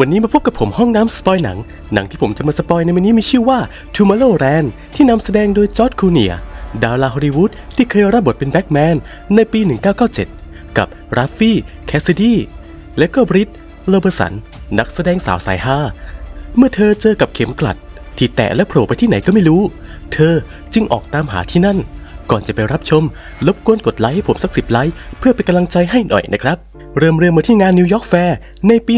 วันนี้มาพบกับผมห้องน้ำสปอยหนัง หนังที่ผมจะมาสปอยในวันนี้มีชื่อว่า Tomorrowland ที่นำแสดงโดยจอร์ดคูเนีย ดาราฮอลลีวูดที่เคยรับบทเป็นแบ็กแมนในปี 1997 กับราฟฟี่ แคสซิดีและก็บริตเลเบอร์สัน นักแสดงสาวสายฮาเมื่อเธอเจอกับเข็มกลัด ที่แตะและโผล่ไปที่ไหนก็ไม่รู้ เธอจึงออกตามหาที่นั่น ก่อนจะไปรับชมรบกวนกดไลค์ให้ผมสักสิบไลค์เพื่อเป็นกำลังใจให้หน่อยนะครับ เริ่มเรื่องมาที่งานนิวยอร์กแฟร์ในปี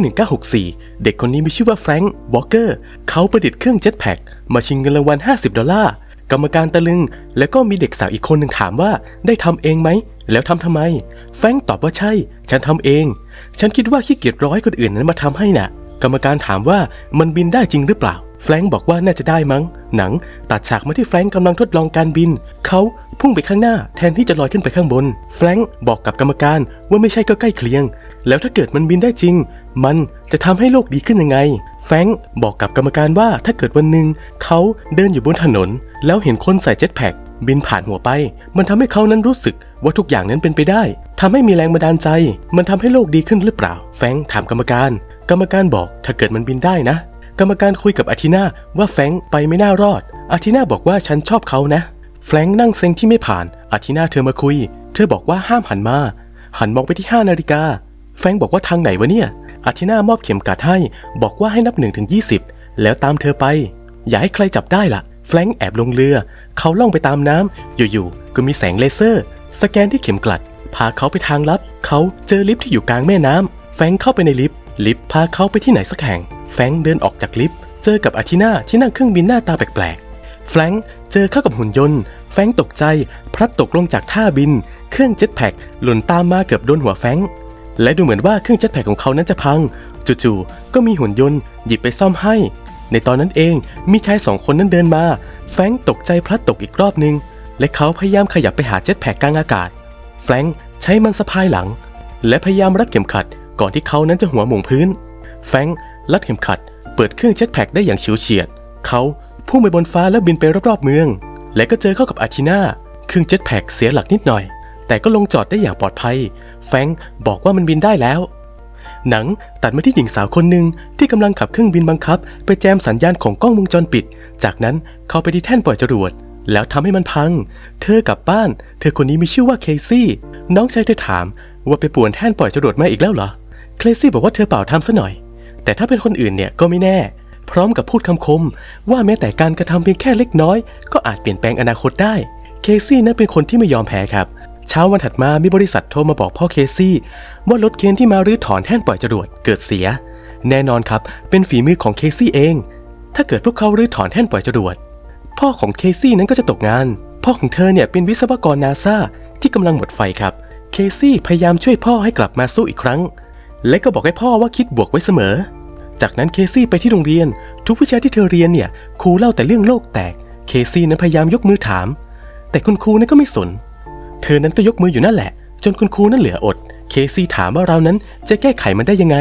1964 เด็กคนนี้มีชื่อว่าแฟรงค์วอลเกอร์เขาประดิษฐ์เครื่องเจ็ตแพ็กมาชิงเงินรางวัล 50 ดอลลาร์กรรมการตะลึง แล้วก็มีเด็กสาวอีกคนหนึ่งถามว่าได้ทำเองไหม แล้วทำทำไม แฟรงค์ตอบว่าใช่ ฉันทำเอง ฉันคิดว่าขี้เกียจร้อยคนอื่นนั้นมาทำให้น่ะ กรรมการถามว่ามันบินได้จริงหรือเปล่า แฟรงค์บอกว่าน่าจะได้มั้ง หนังตัดฉากมาที่แฟรงค์กำลังทดลองการบิน เขา พุ่งไปข้างหน้าแทนที่จะลอยขึ้นไปข้างบน แฟรงค์บอกกับกรรมการว่าไม่ใช่ก็ใกล้เคียง แล้วถ้าเกิดมันบินได้จริง มันจะทำให้โลกดีขึ้นยังไง แฟรงค์บอกกับกรรมการว่าถ้าเกิดวันหนึ่งเขาเดินอยู่บนถนน แล้วเห็นคนใส่เจ็ตแพ็กบินผ่านหัวไป มันทำให้เขานั้นรู้สึกว่าทุกอย่างนั้นเป็นไปได้ทำให้มีแรงบันดาลใจ มันทำให้โลกดีขึ้นหรือเปล่า แฟงถามกรรมการ กรรมการบอกถ้าเกิดมันบินได้นะ กรรมการคุยกับอาทิน่าว่าแฟงไปไม่น่ารอดอาทิน่าบอกว่าฉันชอบเขานะ แฟรงค์นั่งเซ็งที่ไม่ผ่าน อาทิน่าเธอมาคุย เธอบอกว่าห้ามหันมา หันมองไปที่5นาฬิกา แฟรงค์บอกว่าทางไหนวะเนี่ย อาทิน่ามอบเข็มกัดให้ บอกว่าให้นับ1ถึง20แล้วตามเธอไป อย่าให้ใครจับได้ล่ะ แฟรงค์แอบลงเรือ เขาล่องไปตามน้ำอยู่ๆ ก็มีแสงเลเซอร์ สแกนที่เข็มกลัด พาเขาไปทางลับ เขาเจอลิฟต์ที่อยู่กลางแม่น้ำแฟรงค์เข้าไปในลิฟต์ ลิฟต์พาเขาไปที่ไหนสักแห่ง แฟรงค์เดินออกจากลิฟต์ เจอกับอาทิน่าที่นั่งเครื่องบินหน้าตาแปลกๆ แฟรงค์เจอเข้ากับหุ่นยนต์ แฟรงค์ตกใจ พลัดตกลงจากท่าบิน เครื่องเจ็ตแพ็กหล่นตามมาเกือบโดนหัวแฟรงค์และดูเหมือนว่าเครื่องเจ็ตแพ็กของเขานั้นจะพัง จู่ๆก็มีหุ่นยนต์หยิบไปซ่อมให้ ในตอนนั้นเองมีชายสองคนนั้นเดินมา แฟรงค์ตกใจพลัดตกอีกรอบหนึ่งและเขาพยายามขยับไปหาเจ็ตแพ็กกลางอากาศ แฟรงค์ใช้มันสะพายหลัง และพยายามรัดเข็มขัด ก่อนที่เขานั้นจะหัวหม่งพื้น แฟรงค์รัดเข็มขัด เปิดเครื่องเจ็ตแพ็กได้อย่างเฉิวเฉียด เขา พุ่งไปบนฟ้าแล้วบินไปรอบๆเมือง และก็เจอเข้ากับอาทิน่าเครื่องเจ็ตแพ็กเสียหลักนิดหน่อย แต่ก็ลงจอดได้อย่างปลอดภัย แฟงบอกว่ามันบินได้แล้ว หนังตัดมาที่หญิงสาวคนหนึ่งที่กำลังขับเครื่องบินบังคับ ไปแจมสัญญาณของกล้องวงจรปิด จากนั้นเข้าไปที่แท่นปล่อยจรวด แล้วทำให้มันพัง เธอกลับบ้าน เธอคนนี้มีชื่อว่าเคซี่ น้องชายเธอถามว่าไปป่วนแท่นปล่อยจรวดมาอีกแล้วเหรอ เคซี่บอกว่าเธอเปล่าทำซะหน่อย แต่ถ้าเป็นคนอื่นเนี่ยก็ไม่แน่ พร้อมกับพูดคำคม ว่าแม้แต่การกระทำเพียงแค่เล็กน้อย ก็อาจเปลี่ยนแปลงอนาคตได้ เคซี่นั้นเป็นคนที่ไม่ยอมแพ้ครับ เช้าวันถัดมามีบริษัทโทรมาบอกพ่อเคซี่ ว่ารถเคนที่มารื้อถอนแท่นปล่อยจรวดเกิดเสีย แน่นอนครับเป็นฝีมือของเคซี่เอง ถ้าเกิดพวกเขารื้อถอนแท่นปล่อยจรวดพ่อของเคซี่นั้นก็จะตกงาน พ่อของเธอเนี่ยเป็นวิศวกรนาซาที่กำลังหมดไฟครับ เคซี่พยายามช่วยพ่อให้กลับมาสู้อีกครั้ง และก็บอกให้พ่อว่าคิดบวกไว้เสมอ จากนั้นเคซี่ไปที่โรงเรียน ทุกวิชาที่เธอเรียนเนี่ยครูเล่าแต่เรื่องโลกแตก เคซี่นั้นพยายามยกมือถาม แต่คุณครูนั้นก็ไม่สน เธอนั้นก็ยกมืออยู่นั่นแหละ จนคุณครูนั้นเหลืออด เคซี่ถามว่าเรานั้นจะแก้ไขมันได้ยังไง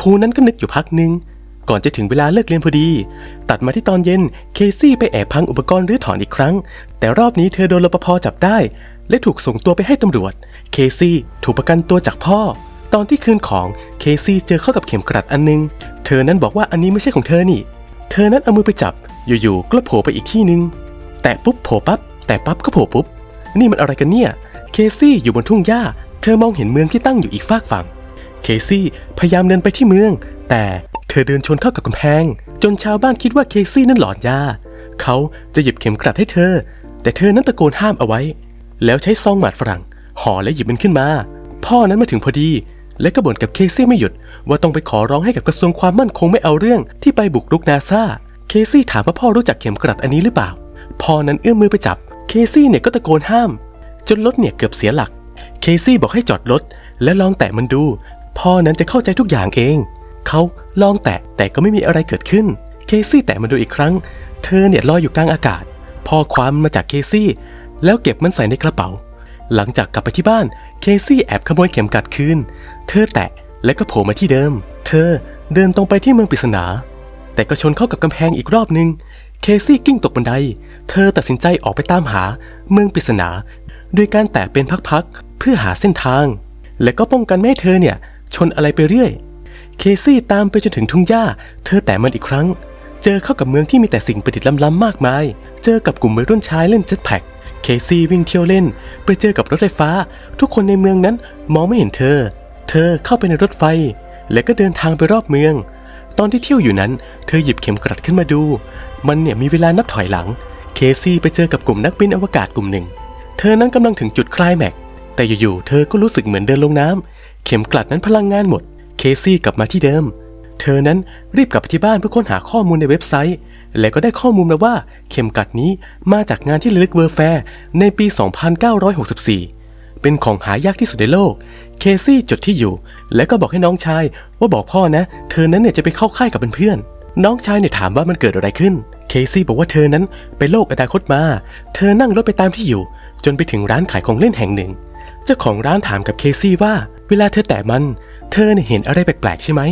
ครูนั้นก็นึกอยู่พักหนึ่งก่อนจะถึงเวลาเลิกเรียนพอดี ตัดมาที่ตอนเย็น เคซี่ไปแอบพังอุปกรณ์รื้อถอนอีกครั้ง แต่รอบนี้เธอโดนรปภจับได้ และถูกส่งตัวไปให้ตำรวจ เคซี่ถูกประกันตัวจากพ่อ ตอนที่คืนของเคซี่เจอเข้ากับเข็มกลัดอันนึง เธอนั้นบอกว่าอันนี้ไม่ใช่ของเธอนี่ เธอนั้นเอามือไปจับ อยู่ๆก็โผล่ไปอีกที่หนึ่งแตะปุ๊บโผล่ปั๊บ แต่ปั๊บก็โผล่ปุ๊บ นี่มันอะไรกันเนี่ย เคซี่อยู่บนทุ่งหญ้า เธอมองเห็นเมืองที่ตั้งอยู่อีกฝากฝั่ง เคซี่พยายามเดินไปที่เมือง แต่เธอเดินชนเข้ากับกำแพง จนชาวบ้านคิดว่าเคซี่นั้นหลอนยา เขาจะหยิบเข็มกลัดให้เธอ แต่เธอนั้นตะโกนห้ามเอาไว้ แล้วใช้ซองหมาดฝรั่งห่อและหยิบมันขึ้นมา พ่อนั้นมาถึงพอดี และก็บ่นกับเคซี่ไม่หยุด ว่าต้องไปขอร้องให้กับกระทรวงความมั่นคงไม่เอาเรื่องที่ไปบุกรุกนาซาเคซี่ถามว่าพ่อรู้จักเข็มกลัดอันนี้หรือเปล่า พ่อนั้นเอื้อมมือไปจับ เคซี่เนี่ยก็ตะโกนห้าม จนรถเนี่ยเกือบเสียหลัก เคซี่บอกให้จอดรถและลองแตะมันดู พ่อนั้นจะเข้าใจทุกอย่างเอง เขาลองแตะแต่ก็ไม่มีอะไรเกิดขึ้น เคซี่แตะมันดูอีกครั้ง เธอเนี่ยลอยอยู่กลางอากาศ พ่อคว้ามันมาจากเคซี่ แล้วเก็บมันใส่ในกระเป๋า หลังจากกลับไปที่บ้าน เคซี่แอบขโมยเข็มกัดคืน เธอแตะและก็โผล่มาที่เดิม เธอเดินตรงไปที่เมืองปริศนา แต่ก็ชนเข้ากับกำแพงอีกรอบหนึ่งเคซี่กิ้งตกบันได เธอตัดสินใจออกไปตามหาเมืองปริศนาโดยการแตะเป็นพักๆเพื่อหาเส้นทาง และก็ป้องกันไม่ให้เธอเนี่ยชนอะไรไปเรื่อย เคซี่ตามไปจนถึงทุ่งหญ้า เธอแต่มันอีกครั้ง เจอเข้ากับเมืองที่มีแต่สิ่งประดิษฐ์ล้ำๆมากมาย เจอกับกลุ่มวัยรุ่นชายเล่นเจ็ตแพ็ก เคซี่วิ่งเที่ยวเล่น ไปเจอกับรถไฟฟ้า ทุกคนในเมืองนั้นมองไม่เห็นเธอ เธอเข้าไปในรถไฟ และก็เดินทางไปรอบเมือง ตอนที่เที่ยวอยู่นั้น เธอหยิบเข็มกลัดขึ้นมาดู มันเนี่ยมีเวลานับถอยหลัง เคซี่ไปเจอกับกลุ่มนักบินอวกาศกลุ่มหนึ่ง เธอนั้นกำลังถึงจุดคลายแม็กซ์แต่อยู่ๆเธอก็รู้สึกเหมือนเดินลงน้ำเข็มกลัดนั้นพลังงานหมด เคซี่กลับมาที่เดิม เธอนั้นรีบกลับไปที่บ้านเพื่อค้นหาข้อมูลในเว็บไซต์ และก็ได้ข้อมูลมาว่าเข็มกัดนี้มาจากงานที่ลึกเวอร์แฟร์ในปี 2964 เป็นของหายากที่สุดในโลก เคซี่จดที่อยู่ และก็บอกให้น้องชายว่าบอกพ่อนะ เธอนั้นเนี่ยจะไปเข้าค่ายกับเพื่อนๆน้องชายเนี่ยถามว่ามันเกิดอะไรขึ้น เคซี่บอกว่าเธอนั้นไปโลกอนาคตมา เธอนั่งรถไปตามที่อยู่ จนไปถึงร้านขายของเล่นแห่งหนึ่ง เจ้าของร้านถามกับเคซี่ว่า เวลาเธอแตะมัน เธอเนี่ยเห็นอะไรแปลกๆใช่ไหม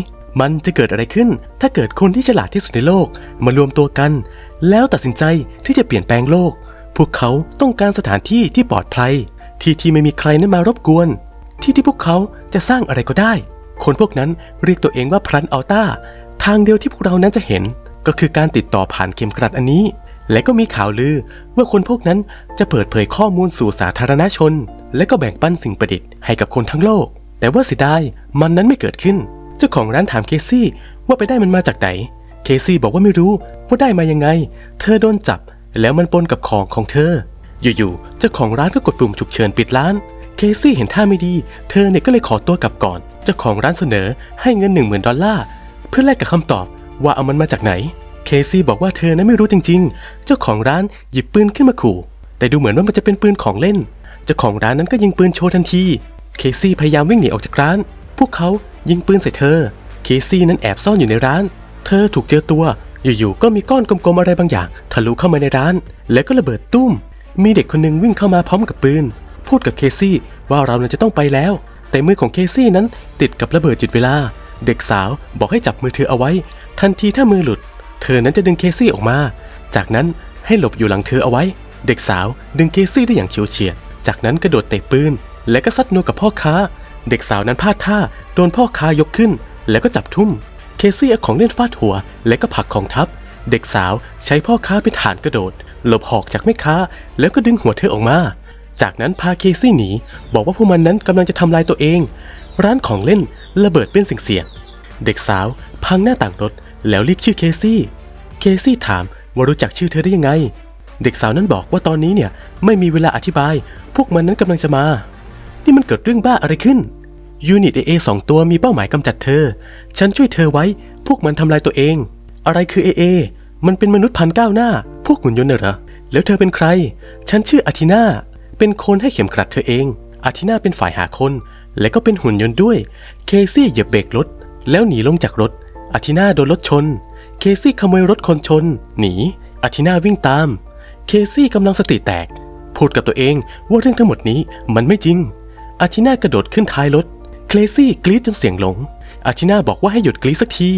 มันจะเกิดอะไรขึ้น ถ้าเกิดคนที่ฉลาดที่สุดในโลกมารวมตัวกัน แล้วตัดสินใจที่จะเปลี่ยนแปลงโลก พวกเขาต้องการสถานที่ที่ปลอดภัย ที่ที่ไม่มีใครนั้นมารบกวน ที่ที่พวกเขาจะสร้างอะไรก็ได้ คนพวกนั้นเรียกตัวเองว่าพรันอัลต้าทางเดียวที่พวกเรานั้นจะเห็น ก็คือการติดต่อผ่านเข็มกลัดอันนี้ และก็มีข่าวลือว่าคนพวกนั้นจะเปิดเผยข้อมูลสู่สาธารณชน และก็แบ่งปันสิ่งประดิษฐ์ให้กับคนทั้งโลก แต่ว่าเสียดายมันนั้นไม่เกิดขึ้น จ้าของร้านถามเคซี่ว่าไปได้มันมาจากไหน เคซี่บอกว่าไม่รู้ว่าได้มายังไง เธอโดนจับ แล้วมันปนกับของของเธอ อยู่ๆ เจ้าของร้านก็กดปุ่มฉุกเฉินปิดร้าน เคซี่เห็นท่าไม่ดี เธอเนี่ยก็เลยขอตัวกลับก่อน เจ้าของร้านเสนอให้เงิน1 0,000ดอลลาร์เพื่อแลกกับคำตอบว่าเอามันมาจากไหน เคซี่บอกว่าเธอนั้นไม่รู้จริง ๆ เจ้าของร้านหยิบปืนขึ้นมาขู่ แต่ดูเหมือนว่ามันจะเป็นปืนของเล่น เจ้าของร้านนั้นก็ยิงปืนโชว์ทันที เคซี่พยายามวิ่งหนีออกจากร้าน วกเขายิงปืนใส่เธอ เคซี่นั้นแอบซ่อนอยู่ในร้าน เธอถูกเจอตัว อยู่ๆ ก็มีก้อนกลมๆอะไรบางอย่างทะลุเข้ามาในร้าน แล้วก็ระเบิดตุ้ม มีเด็กคนหนึ่งวิ่งเข้ามาพร้อมกับปืน พูดกับเคซี่ว่าเรานี่ยจะต้องไปแล้ว แต่มือของเคซี่นั้นติดกับระเบิดจุดเวลา เด็กสาวบอกให้จับมือเธอเอาไว้ ทันทีถ้ามือหลุด เธอนั้นจะดึงเคซี่ออกมา จากนั้นให้หลบอยู่หลังเธอเอาไว้ เด็กสาวดึงเคซี่ได้อย่างเฉียวเฉียด จากนั้นกระโดดเตะปืน และก็ซัดนัวกับพ่อค้า เด็กสาวนั้นพลาดท่าโดนพ่อค้ายกขึ้น แล้วก็จับทุ่ม เคซี่เอาของเล่นฟาดหัว และก็ผลักของทับ เด็กสาวใช้พ่อค้าเป็นฐานกระโดด หลบหอกจากแม่ค้า แล้วก็ดึงหัวเธอออกมา จากนั้นพาเคซี่หนี บอกว่าพวกมันนั้นกำลังจะทำลายตัวเอง ร้านของเล่นระเบิดเป็นสิ่งเสียง เด็กสาวพังหน้าต่างรถ แล้วเรียกชื่อเคซี่ เคซี่ถามว่ารู้จักชื่อเธอได้ยังไง เด็กสาวนั้นบอกว่าตอนนี้เนี่ยไม่มีเวลาอธิบาย พวกมันนั้นกำลังจะมา นี่มันเกิดเรื่องบ้าอะไรขึ้น ยูนิตเอสองตัวมีเป้าหมายกำจัดเธอ ฉันช่วยเธอไว้ พวกมันทำลายตัวเอง อะไรคือเอเอ มันเป็นมนุษย์พันก้าวหน้า พวกหุ่นยนต์น่ะเหรอ แล้วเธอเป็นใคร ฉันชื่ออาทินาเป็นคนให้เข็มกลัดเธอเอง อาทินาเป็นฝ่ายหาคน และก็เป็นหุ่นยนต์ด้วย เคซี่เหยียบเบรกรถ แล้วหนีลงจากรถ อาทินาโดนรถชน เคซี่ขโมยรถคนชน หนี อาทินาวิ่งตาม เคซี่กำลังสติแตก พูดกับตัวเองว่าเรื่องทั้งหมดนี้มันไม่จริง อาทินากระโดดขึ้นท้ายรถ เคลซี่กรีดจนเสียงหลง อาทินาบอกว่าให้หยุดกรีดสักที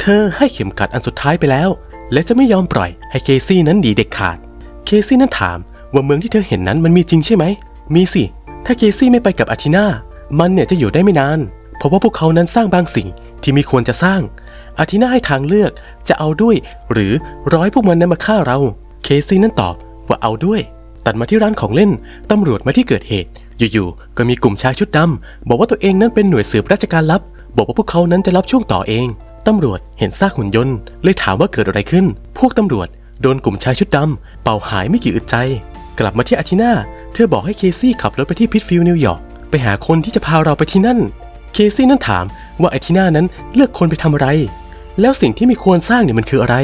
เธอให้เข็มกัดอันสุดท้ายไปแล้ว และจะไม่ยอมปล่อยให้เคซี่นั้นหนีเด็กขาด เคซี่นั้นถามว่าเมืองที่เธอเห็นนั้นมันมีจริงใช่ไหม มีสิ ถ้าเคซี่ไม่ไปกับอาทินา มันเนี่ยจะอยู่ได้ไม่นาน เพราะว่าพวกเขานั้นสร้างบางสิ่งที่มีควรจะสร้าง อาทินาให้ทางเลือกจะเอาด้วย หรือร้อยพวกมันนั้นมาฆ่าเรา เคซี่นั้นตอบว่าเอาด้วย ตัดมาที่ร้านของเล่น ตำรวจมาที่เกิดเหตุ อยู่ๆ ก็มีกลุ่มชายชุดดำบอกว่าตัวเองนั้นเป็นหน่วยสืบราชการลับ บอกว่าพวกเขานั้นจะรับช่วงต่อเอง ตำรวจเห็นซากหุ่นยนต์ เลยถามว่าเกิดอะไรขึ้น พวกตำรวจโดนกลุ่มชายชุดดำเป่าหายไม่กี่อึดใจ กลับมาที่อาทินาเธอบอกให้เคซี่ขับรถไปที่พิทฟิลด์นิวยอร์กไปหาคนที่จะพาเราไปที่นั่น เคซี่นั้นถามว่าอาทินานั้นเลือกคนไปทำอะไร แล้วสิ่งที่ไม่ควรสร้างเนี่ยมันคืออะไร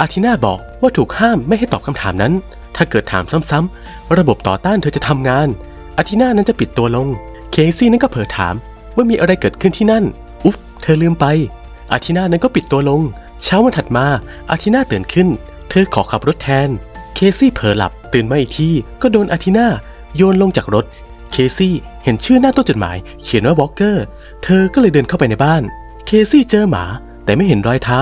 อาทินาบอกว่าถูกห้ามไม่ให้ตอบคำถามนั้น ถ้าเกิดถามซ้ำๆระบบต่อต้านเธอจะทำงาน อาทินานั้นจะปิดตัวลง เคซี่นั้นก็เผลอถาม ว่ามีอะไรเกิดขึ้นที่นั่น อุ๊บเธอลืมไป อาทินานั้นก็ปิดตัวลง เช้าวันถัดมา อาทินาตื่นขึ้น เธอขอขับรถแทน เคซี่เผลอหลับตื่นมาอีกทีก็โดนอาทินาโยนลงจากรถ เคซี่เห็นชื่อหน้าตู้จดหมาย เขียนว่าวอลเกอร์ เธอก็เลยเดินเข้าไปในบ้าน เคซี่เจอหมาแต่ไม่เห็นรอยเท้า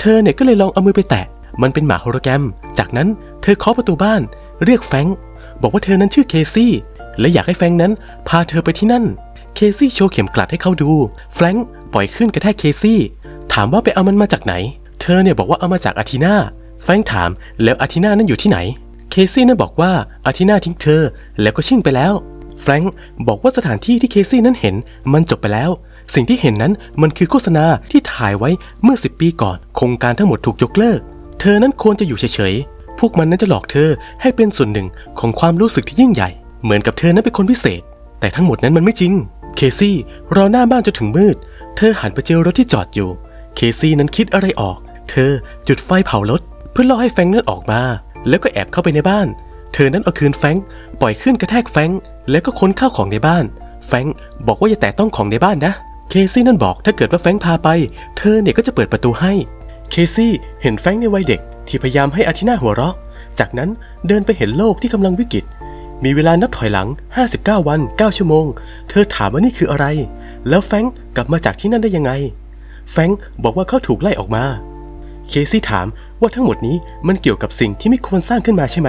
เธอเนี่ยก็เลยลองเอามือไปแตะ มันเป็นหมาโฮโลแกรม จากนั้นเธอเคาะประตูบ้าน เรียกแฟงบอกว่าเธอนั้นชื่อเคซี่ และอยากให้แฟงนั้นพาเธอไปที่นั่น เคซี่โชว์เข็มกลัดให้เขาดู แฟรงค์ปล่อยขึ้นกระแทกเคซี่ ถามว่าไปเอามันมาจากไหน เธอเนี่ยบอกว่าเอามาจากอาทีนาแฟรงค์ถามแล้วอาทีนานั้นอยู่ที่ไหน เคซี่นั้นบอกว่าอาทีนาทิ้งเธอ แล้วก็ชิ่งไปแล้ว แฟรงค์บอกว่าสถานที่ที่เคซี่นั้นเห็นมันจบไปแล้ว สิ่งที่เห็นนั้นมันคือโฆษณาที่ถ่ายไว้เมื่อ 10 ปีก่อน โครงการทั้งหมดถูกยกเลิก เธอนั้นควรจะอยู่เฉยๆ พวกมันนั้นจะหลอกเธอให้เป็นส่วนหนึ่งของความรู้สึกที่ยิ่งใหญ่ เหมือนกับเธอนั้นเป็นคนพิเศษ แต่ทั้งหมดนั้นมันไม่จริง เคซี่รอหน้าบ้านจนถึงมืด เธอหันไปเจอรถที่จอดอยู่ เคซี่นั้นคิดอะไรออก เธอจุดไฟเผารถเพื่อล่อให้แฟงนั้นออกมา แล้วก็แอบเข้าไปในบ้าน เธอนั้นเอาคืนแฟงปล่อยขึ้นกระแทกแฟงแล้วก็ค้นข้าวของในบ้าน แฟงบอกว่าอย่าแตะต้องของในบ้านนะ เคซี่นั่นบอกถ้าเกิดว่าแฟงพาไป เธอเนี่ยก็จะเปิดประตูให้ เคซี่เห็นแฟงในวัยเด็กที่พยายามให้อาทิน่าหัวเราะ จากนั้นเดินไปเห็นโลกที่กำลังวิกฤต มีเวลานับถอยหลัง 59 วัน 9 ชั่วโมง เธอถามว่านี่คืออะไร แล้วแฟงกลับมาจากที่นั่นได้ยังไง แฟงบอกว่าเขาถูกไล่ออกมา เคซี่ถามว่าทั้งหมดนี้มันเกี่ยวกับสิ่งที่ไม่ควรสร้างขึ้นมาใช่ไหม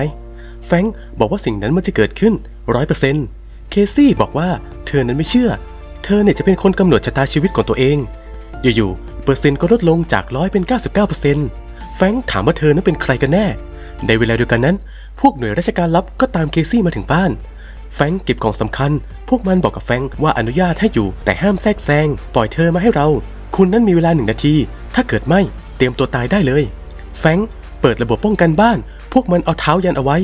แฟงบอกว่าสิ่งนั้นมันจะเกิดขึ้นร้อยเปอร์เซ็นต์เคซี่บอกว่าเธอนั้นไม่เชื่อ เธอเนี่ยจะเป็นคนกำหนดชะตาชีวิตของตัวเอง อยู่ๆ เปอร์เซ็นต์ก็ลดลงจากร้อยเป็น 99%แฟรงค์ถามว่าเธอนั้นเป็นใครกันแน่ ในเวลาเดียวกันนั้น พวกหน่วยราชการลับก็ตามเคซี่มาถึงบ้าน แฟงเก็บของสำคัญ พวกมันบอกกับแฟงว่าอนุญาตให้อยู่ แต่ห้ามแทรกแซง ปล่อยเธอมาให้เรา คุณนั้นมีเวลาหนึ่งนาที ถ้าเกิดไม่ เตรียมตัวตายได้เลย แฟงเปิดระบบป้องกันบ้าน พวกมันเอาเท้ายันเอาไว้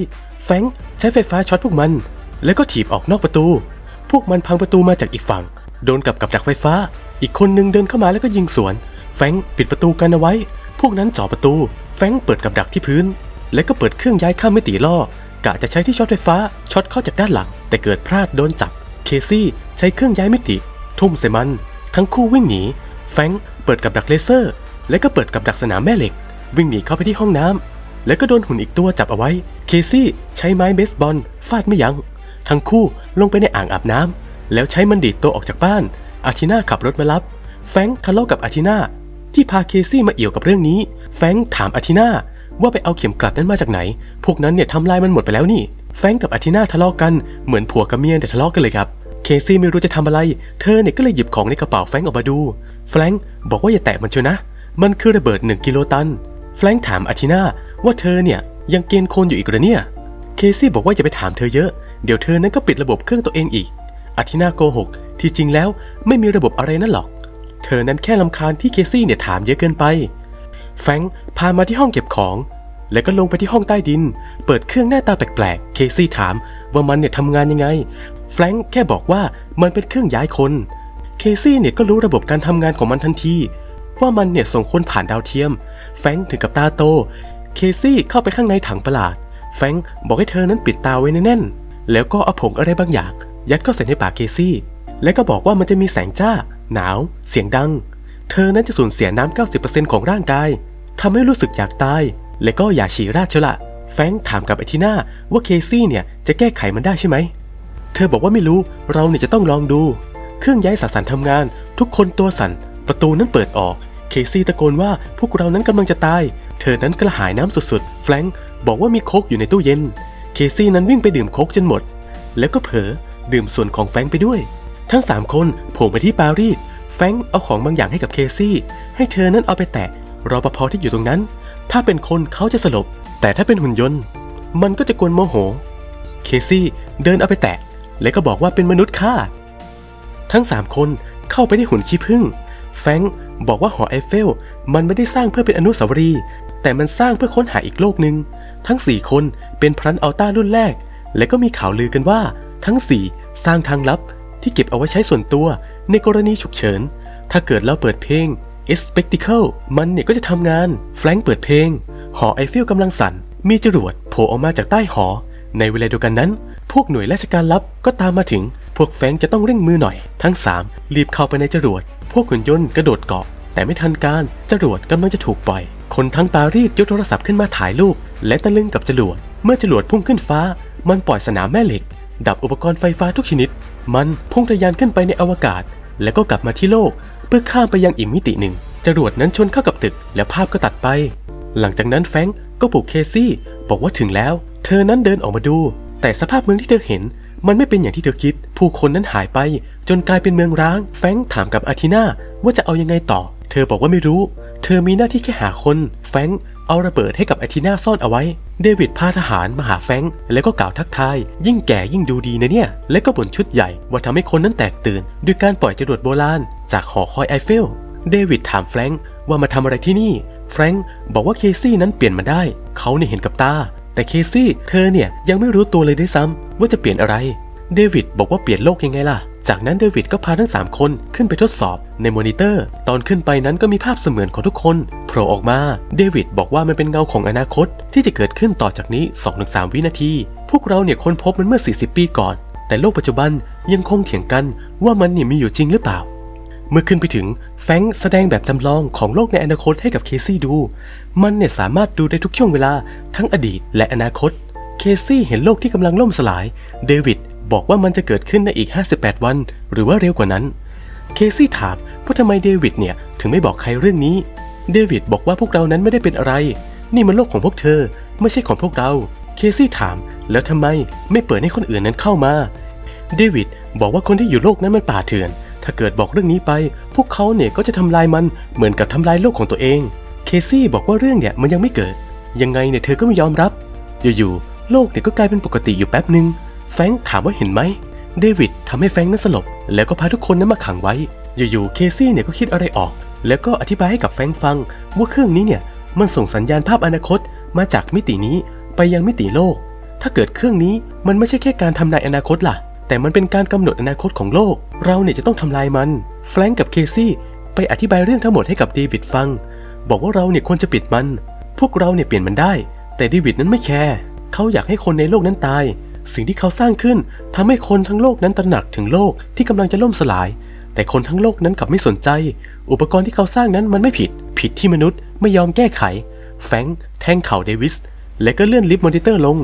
แฟงใช้ไฟฟ้าช็อตพวกมัน แล้วก็ถีบออกนอกประตู พวกมันพังประตูมาจากอีกฝั่ง โดนกับกับดักไฟฟ้า อีกคนนึงเดินเข้ามาแล้วก็ยิงสวน แฟงปิดประตูกันเอาไว้ พวกนั้นจ่อประตู แฟงเปิดกับดักที่พื้น แล้วก็เปิดเครื่องย้ายข้ามมิติล่อกะจะใช้ที่ช็อตไฟฟ้าช็อตเข้าจากด้านหลัง แต่เกิดพลาดโดนจับ เคซี่ใช้เครื่องย้ายมิติ ทุ่มใส่มัน ทั้งคู่วิ่งหนี แฟงเปิดกับดักเลเซอร์ แล้วก็เปิดกับดักสนามแม่เหล็ก วิ่งหนีเข้าไปที่ห้องน้ำแล้วก็โดนหุ่นอีกตัวจับเอาไว้ เคซี่ใช้ไม้เบสบอลฟาดไม่ยัง้ง ทั้งคู่ลงไปในอ่างอาบน้ำแล้วใช้มันดีดตัวออกจากบ้าน อาทิน่าขับรถมารับ แฟงทะเลาะกับอาทิน่าที่พาเคซี่มาเอี่ยวกับเรื่องนี้ แฟงถามอาทิน่า ว่าไปเอาเข็มกลัดนั้นมาจากไหน พวกนั้นเนี่ยทำลายมันหมดไปแล้วนี่ แฟงกับอาทินาทะเลาะกัน เหมือนผัวกับเมียเนี่ยทะเลาะกันเลยครับ เคซี่ไม่รู้จะทำอะไร เธอเนี่ยก็เลยหยิบของในกระเป๋าแฟงออกมาดู แฟงบอกว่าอย่าแตะมันเชียวนะ มันคือระเบิดหนึ่งกิโลตัน แฟงถามอาทินาว่าเธอเนี่ยยังเกณฑ์คนอยู่อีกหรอเนี่ย เคซี่บอกว่าอย่าไปถามเธอเยอะ เดี๋ยวเธอนั้นก็ปิดระบบเครื่องตัวเองอีก อาทินาโกหก ที่จริงแล้วไม่มีระบบอะไรนั่นหรอก เธอนั้นแค่ลำคาญที่เคซี่เนี่ยถามเยอะเกินไป แฟงพามาที่ห้องเก็บของ แล้วก็ลงไปที่ห้องใต้ดิน เปิดเครื่องหน้าตาแปลกๆ เคซี่ถามว่ามันเนี่ยทำงานยังไง แฟรงค์แค่บอกว่ามันเป็นเครื่องย้ายคน เคซี่เนี่ยก็รู้ระบบการทำงานของมันทันที ว่ามันเนี่ยส่งคนผ่านดาวเทียม แฟรงค์ถึงกับตาโต เคซี่เข้าไปข้างในถังประหลาด แฟรงค์บอกให้เธอนั้นปิดตาไว้แน่นๆ แล้วก็เอาผงอะไรบางอย่าง ยัดเข้าใส่ในปากเคซี่ แล้วก็บอกว่ามันจะมีแสงจ้า หนาว เสียงดัง เธอนั้นจะสูญเสียน้ำ90%ของร่างกายทำให้รู้สึกอยากตาย และก็อยากฉี่ราดเชละ แฟงถามกับไอทีน่าว่าเคซี่เนี่ยจะแก้ไขมันได้ใช่ไหม เธอบอกว่าไม่รู้ เราเนี่ยจะต้องลองดู เครื่องย้ายสสารทำงาน ทุกคนตัวสั่น ประตูนั้นเปิดออก เคซี่ตะโกนว่าพวกเรานั้นกำลังจะตาย เธอนั้นกระหายน้ำสุดๆ แฟงบอกว่ามีโคกอยู่ในตู้เย็น เคซี่นั้นวิ่งไปดื่มโคกจนหมด แล้วก็เผลอดื่มส่วนของแฟงไปด้วย ทั้งสามคนโผล่ไปที่ปารีส แฟงเอาของบางอย่างให้กับเคซี่ ให้เธอนั้นเอาไปแตะรอปภที่อยู่ตรงนั้น ถ้าเป็นคนเขาจะสลบ แต่ถ้าเป็นหุ่นยนต์ มันก็จะกวนโมโห เคซี่เดินเอาไปแตะ แล้วก็บอกว่าเป็นมนุษย์ค่าทั้ง3คนเข้าไปที่หุ่นขี้ผึ้งแฟงบอกว่าหอไอเฟล มันไม่ได้สร้างเพื่อเป็นอนุสาวรีย์แต่มันสร้างเพื่อค้นหาอีกโลกหนึ่งทั้ง 4 คนเป็นพรันอัลต้ารุ่นแรก และก็มีข่าวลือกันว่า ทั้ง 4 สร้างทางลับที่เก็บเอาไว้ใช้ส่วนตัว ในกรณีฉุกเฉิน ถ้าเกิดเราเปิดเพลง e Spectacle มันเนี่ยก็จะทำงาน แฟรงเปิดเพลง หอไอเฟลกำลังสั่น มีจรวดโผล่ออกมาจากใต้หอ ในเวลาเดียวกันนั้น พวกหน่วยราชการลับก็ตามมาถึง พวกแฟงจะต้องเร่งมือหน่อย ทั้ง 3 รีบเข้าไปในจรวด พวกหุ่นยนต์กระโดดเกาะ แต่ไม่ทันการ จรวดกำลังจะถูกปล่อย คนทั้งปารีสยกโทรศัพท์ขึ้นมาถ่ายรูป และตะลึงกับจรวด เมื่อจรวดพุ่งขึ้นฟ้า มันปล่อยสนามแม่เหล็ก ดับอุปกรณ์ไฟฟ้าทุกชนิด มันพุ่งทะยานขึ้นไปในอวกาศ แล้วก็กลับมาที่โลก เพื่อข้ามไปยังอีกมิติหนึ่ง จรวดนั้นชนเข้ากับตึก แล้วภาพก็ตัดไป หลังจากนั้นแฟงก็ปลุกเคซี่ บอกว่าถึงแล้ว เธอนั้นเดินออกมาดู แต่สภาพเมืองที่เธอเห็น มันไม่เป็นอย่างที่เธอคิด ผู้คนนั้นหายไป จนกลายเป็นเมืองร้าง แฟงถามกับอาทิน่าว่าจะเอายังไงต่อ เธอบอกว่าไม่รู้ เธอมีหน้าที่แค่หาคน แฟง เอาระเบิดให้กับอาทิน่าซ่อนเอาไว้ เดวิดพาทหารมาหาแฟงแล้วก็กล่าวทักทาย ยิ่งแก่ยิ่งดูดีนะเนี่ย และก็บ่นชุดใหญ่ว่าทำให้คนนั้นแตกตื่น ด้วยการปล่อยจรวดโบราณ จากหอคอยไอเฟล เดวิดถามแฟรงค์ว่ามาทำอะไรที่นี่ แฟรงค์บอกว่าเคซี่นั้นเปลี่ยนมาได้ เขาเนี่ยเห็นกับตา แต่เคซี่ เธอเนี่ยยังไม่รู้ตัวเลยด้วยซ้ำว่าจะเปลี่ยนอะไร เดวิดบอกว่าเปลี่ยนโลกยังไงล่ะ จากนั้นเดวิดก็พาทั้ง 3 คนขึ้นไปทดสอบในมอนิเตอร์ ตอนขึ้นไปนั้นก็มีภาพเสมือนของทุกคนโผล่ออกมา เดวิดบอกว่ามันเป็นเงาของอนาคต ที่จะเกิดขึ้นต่อจากนี้ 2-3 วินาที พวกเราเนี่ยค้นพบมันเมื่อ 40 ปีก่อน แต่โลกปัจจุบันยังคงเถียงกันว่ามันเนี่ยมีอยู่จริงหรือเปล่า เมื่อขึ้นไปถึงแฟงแสดงแบบจำลองของโลกในอนาคตให้กับเคซี่ดู มันเนี่ยสามารถดูได้ทุกช่วงเวลาทั้งอดีตและอนาคต เคซี่เห็นโลกที่กำลังล่มสลาย เดวิด บอกว่ามันจะเกิดขึ้นในอีก 58 วัน หรือว่าเร็วกว่านั้น เคซี่ถามว่าทำไมเดวิดเนี่ยถึงไม่บอกใครเรื่องนี้ เดวิดบอกว่าพวกเรานั้นไม่ได้เป็นอะไร นี่มันโลกของพวกเธอ ไม่ใช่ของพวกเรา เคซี่ถาม แล้วทำไมไม่เปิดให้คนอื่นนั้นเข้ามา เดวิดบอกว่าคนที่อยู่โลกนั้นมันป่าเถื่อน ถ้าเกิดบอกเรื่องนี้ไป พวกเขาเนี่ยก็จะทำลายมันเหมือนกับทำลายโลกของตัวเอง เคซี่บอกว่าเรื่องเนี่ยมันยังไม่เกิด ยังไงเนี่ยเธอก็ไม่ยอมรับ อยู่ๆโลกเนี่ยก็กลายเป็นปกติอยู่แป๊บหนึ่ง แฟงถามว่าเห็นไหม เดวิดทำให้แฟงนั้นสลบ แล้วก็พาทุกคนนั้นมาขังไว้ อยู่ๆ เคซี่เนี่ยก็คิดอะไรออก แล้วก็อธิบายให้กับแฟงฟัง ว่าเครื่องนี้เนี่ยมันส่งสัญญาณภาพอนาคตมาจากมิตินี้ไปยังมิติโลก ถ้าเกิดเครื่องนี้มันไม่ใช่แค่การทำนายอนาคตล่ะ แต่มันเป็นการกำหนดอนาคตของโลก เราเนี่ยจะต้องทำลายมัน แฟรงก์กับเคซี่ไปอธิบายเรื่องทั้งหมดให้กับเดวิดฟัง บอกว่าเราเนี่ยควรจะปิดมัน พวกเราเนี่ยเปลี่ยนมันได้ แต่เดวิดนั้นไม่แคร์ เขาอยากให้คนในโลกนั้นตาย สิ่งที่เขาสร้างขึ้นทำให้คนทั้งโลกนั้นตระหนักถึงโลกที่กำลังจะล่มสลาย แต่คนทั้งโลกนั้นกลับไม่สนใจ อุปกรณ์ที่เขาสร้างนั้นมันไม่ผิด ผิดที่มนุษย์ไม่ยอมแก้ไข แฟงแทงเข่าเดวิส และก็เลื่อนลิฟต์มอนิเตอร์ลง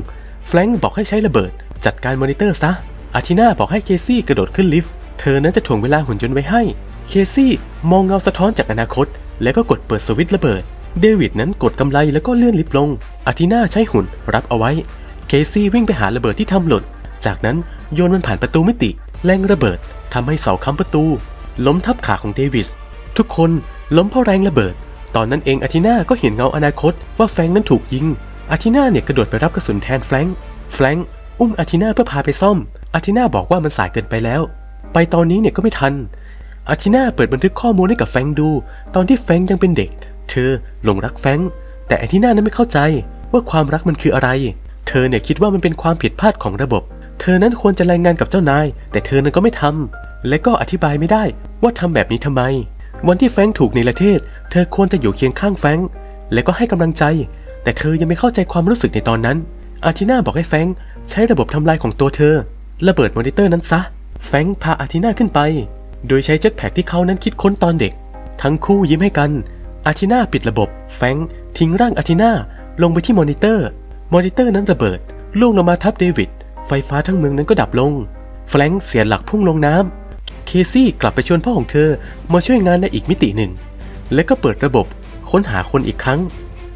แฟงบอกให้ใช้ระเบิด จัดการมอนิเตอร์ซะ อาทิน่าบอกให้เคซี่กระโดดขึ้นลิฟต์ เธอนั้นจะถ่วงเวลาหุ่นยนต์ไว้ให้ เคซี่มองเงาสะท้อนจากอนาคต แล้วก็กดเปิดสวิตช์ระเบิด เดวิดนั้นกดกำไลแล้วก็เลื่อนลิฟต์ลง อาทิน่าใช้หุ่นรับเอาไว้ เคซี่วิ่งไปหาระเบิดที่ทำหล่น จากนั้นโยนมันผ่านประตูมิติ แรงระเบิดทำให้เสาค้ำประตู ล้มทับขาของเดวิส ทุกคนล้มเพราะแรงระเบิด ตอนนั้นเองอาทิน่าก็เห็นเงาอนาคตว่าแฟงนั้นถูกยิง อาทิน่าเนี่ยกระโดดไปรับกระสุนแทนแฟงแฟงอุ้มอาทิน่าเพื่อพาไปซ่อม อาทิน่าบอกว่ามันสายเกินไปแล้ว ไปตอนนี้เนี่ยก็ไม่ทัน อาทิน่าเปิดบันทึกข้อมูลให้กับแฟงดู ตอนที่แฟงยังเป็นเด็ก เธอหลงรักแฟงแต่อาทิน่านั้นไม่เข้าใจว่าความรักมันคืออะไร เธอเนี่ยคิดว่ามันเป็นความผิดพลาดของระบบ เธอนั้นควรจะรายงานกับเจ้านาย แต่เธอนั้นก็ไม่ทำและก็อธิบายไม่ได้ว่าทำแบบนี้ทำไม วันที่แฟงถูกในประเทศ เธอควรจะอยู่เคียงข้างแฟงและก็ให้กำลังใจ แต่เธอยังไม่เข้าใจความรู้สึกในตอนนั้น อาทิน่าบอกให้แฟงใช้ระบบทำลายของตัวเธอ ระเบิดมอนิเตอร์นั้นซะ แฟงพาอาทิน่าขึ้นไป โดยใช้เจ็ตแพ็กที่เขานั้นคิดค้นตอนเด็ก ทั้งคู่ยิ้มให้กันอาทิน่าปิดระบบ แฟงทิ้งร่างอาทิน่าลงไปที่มอนิเตอร์ มอนิเตอร์นั้นระเบิดล่วงลงมาทับเดวิด ไฟฟ้าทั้งเมืองนั้นก็ดับลง แฟรงค์เสียหลักพุ่งลงน้ำ เคซี่กลับไปชวนพ่อของเธอมาช่วยงานในอีกมิติหนึ่ง และก็เปิดระบบค้นหาคนอีกครั้ง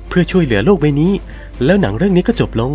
เพื่อช่วยเหลือโลกใบนี้ แล้วหนังเรื่องนี้ก็จบลง